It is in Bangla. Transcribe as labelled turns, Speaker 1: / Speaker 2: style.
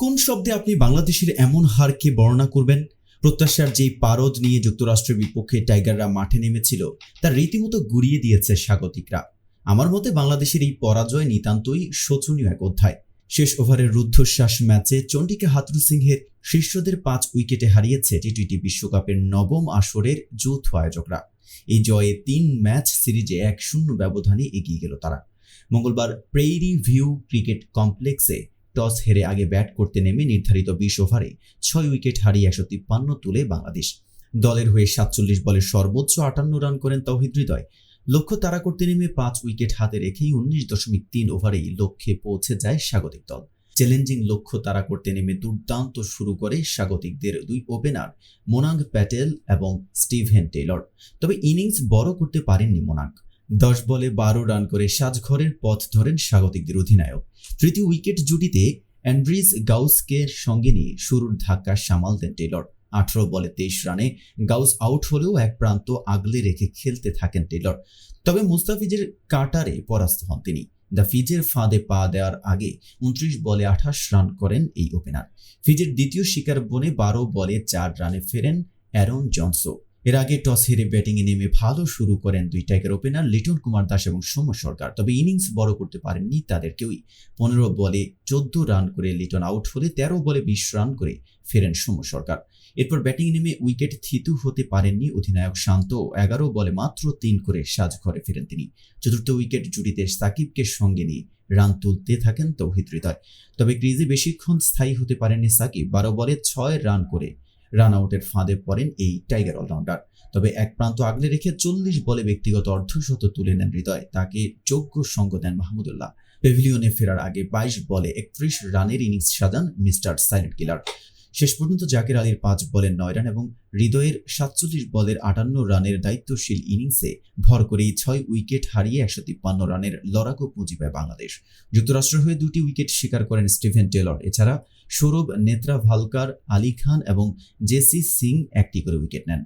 Speaker 1: কোন শব্দে আপনি বাংলাদেশের এমন হারকে বর্ণনা করবেন? প্রত্যাশার যেই পারদ নিয়ে যুক্তরাষ্ট্রের বিপক্ষে টাইগাররা মাঠে নেমেছিল তা রীতিমতো গুড়িয়ে দিয়েছে স্বাগতিকরা। আমার মতে বাংলাদেশের এই পরাজয় নিতান্তই শোচনীয় এক অধ্যায়। শেষ ওভারের রুদ্ধশ্বাস ম্যাচে চন্ডিকা হাতরু সিংহের শীর্ষদের পাঁচ উইকেটে হারিয়েছে টি টোয়েন্টি বিশ্বকাপের নবম আসরের যৌথ আয়োজকরা। এই জয়ে তিন ম্যাচ সিরিজে এক শূন্য ব্যবধানে এগিয়ে গেল তারা। মঙ্গলবার প্রেইরি ভিউ ক্রিকেট কমপ্লেক্সে টস হেরে আগে ব্যাট করতে নেমে নির্ধারিত বিশ ওভারে ছয় উইকেট হারিয়ে একশো তিপ্পান্ন তুলে বাংলাদেশ। দলের হয়ে সাতচল্লিশ বলে সর্বোচ্চ আটান্ন রান করেন তৌহিদ হৃদয়। লক্ষ্য তারা করতে নেমে পাঁচ উইকেট হাতে রেখেই উনিশ দশমিক তিন ওভারেই লক্ষ্যে পৌঁছে যায় স্বাগতিক দল। চ্যালেঞ্জিং লক্ষ্য তারা করতে নেমে দুর্দান্ত শুরু করে স্বাগতিকদের দুই ওপেনার মোনাঙ্গ প্যাটেল এবং স্টিভেন টেলর। তবে ইনিংস বড় করতে পারেননি মোনাঙ্গ দশ বলে বারো রান করে সাজঘরের পথ ধরেন স্বাগতিকদের অধিনায়ক। তৃতীয় উইকেট জুটিতে অ্যান্ড্রিস গাউসকে সঙ্গে নিয়ে শুরুর ধাক্কা সামাল দেন টেলর। আঠারো বলে তেইশ রানে গাউস আউট হলেও এক প্রান্ত আগলে রেখে খেলতে থাকেন টেলর। তবে মুস্তাফিজের কাটারে পরাস্ত হন তিনি। দ্য ফিজের ফাঁদে পা দেওয়ার আগে উনত্রিশ বলে আঠাশ রান করেন এই ওপেনার। ফিজের দ্বিতীয় শিকার বনে বারো বলে চার রানে ফেরেন অ্যারন জনসো। এর আগে টস হেরে ব্যাটিংয়ে নেমে ভালো শুরু করেন দুই টাইগার ওপেনার লিটন কুমার দাস এবং সৌম্য সরকার। তবে ইনিংস বড় করতে পারেননি তাদের কেউই পনেরো বলে চোদ্দ রান করে লিটন আউট হলে তেরো বলে বিশ রান করে ফেরেন সৌম্য সরকার। এরপর ব্যাটিং নেমে উইকেট থিতু হতে পারেননি অধিনায়ক শান্ত। এগারো বলে মাত্র তিন করে সাজ ঘরে ফেরেন তিনি। চতুর্থ উইকেট জুটিতে সাকিবকে সঙ্গে নিয়ে রান তুলতে থাকেন তৌহিদ হৃদয়। তবে ক্রিজে বেশিক্ষণ স্থায়ী হতে পারেননি সাকিব। বারো বলে ছয় রান করে রান আউটের ফাঁদে পড়েন এই টাইগার অলরাউন্ডার। তবে এক প্রান্ত আগলে রেখে চল্লিশ বলে ব্যক্তিগত অর্ধশত তুলে নেন হৃদয়। তাকে যোগ্য সঙ্গ দেন মাহমুদুল্লাহ পেভিলিয়নে ফেরার আগে বাইশ বলে একত্রিশ রানের ইনিংস সাজান মিস্টার সাইলেন্ট কিলার। শেষ পর্যন্ত জাকের আলীর পাঁচ বলের নয় রান এবং হৃদয়ের সাতচল্লিশ বলের আটান্ন রানের দায়িত্বশীল ইনিংসে ভর করেই ছয় উইকেট হারিয়ে একশো তিপ্পান্ন রানের লড়াকু পুঁজি পায় বাংলাদেশ। যুক্তরাষ্ট্র হয়ে দুটি উইকেট শিকার করেন স্টিভেন টেলর। এছাড়া সৌরভ নেত্রা ভালকার আলী খান এবং জেসি সিং একটি করে উইকেট নেন।